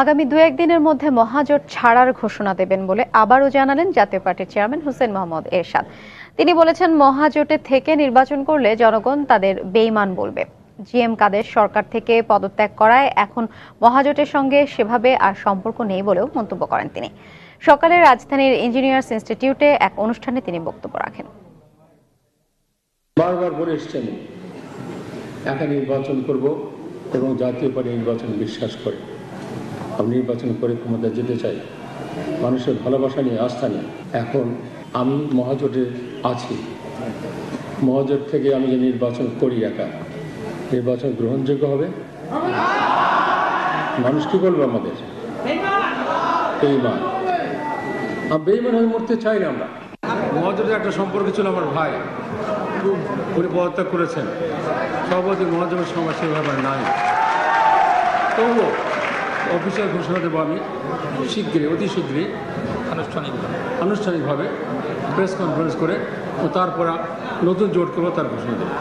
আগামী দু একদিনের মধ্যে মহাজোট ছাড়ার ঘোষণা দেবেন বলে আবারও জানালেন জাতীয় পার্টির চেয়ারম্যান হোসেন মোহাম্মদ এরশাদ। তিনি বলেছেন, মহাজোটে থেকে নির্বাচন করলে জনগণ তাদের বেইমান বলবে। জিএম কাদের সরকার থেকে পদত্যাগ করায় এখন মহাজোটের সঙ্গে সেভাবে আর সম্পর্ক নেই বলেও মন্তব্য করেন তিনি। সকালে রাজধানীর ইঞ্জিনিয়ার্স ইনস্টিটিউটে এক অনুষ্ঠানে তিনি বক্তব্য রাখেন। বারবার বলে এসছেন, একা নির্বাচন করব এবং জাতীয় পার্টি নির্বাচন বিশ্বাস করে। আমি নির্বাচন করে ক্ষমতায় যেতে চাই, মানুষের ভালোবাসা নিয়ে, আস্থা নিয়ে। এখন আমি মহাজোটে আছি। মহাজোট থেকে আমি যে নির্বাচন করি একা, নির্বাচন গ্রহণযোগ্য হবে? মানুষ কি বলবে আমাদের? বেইমান। হয়ে মরতে চাই না আমরা। মহাজোটের একটা সম্পর্ক ছিল আমার ভাই। উনি পদত্যাগ করেছেন। সভাপতি মহাজনের সময় সেভাবে নাই। তবুও অফিসিয়াল ঘোষণা দেবো আমি শীঘ্রই অতি শীঘ্রই। আনুষ্ঠানিকভাবে। আনুষ্ঠানিকভাবে প্রেস কনফারেন্স করে ও তারপর নতুন জোট করব তার ঘোষণা দেবো।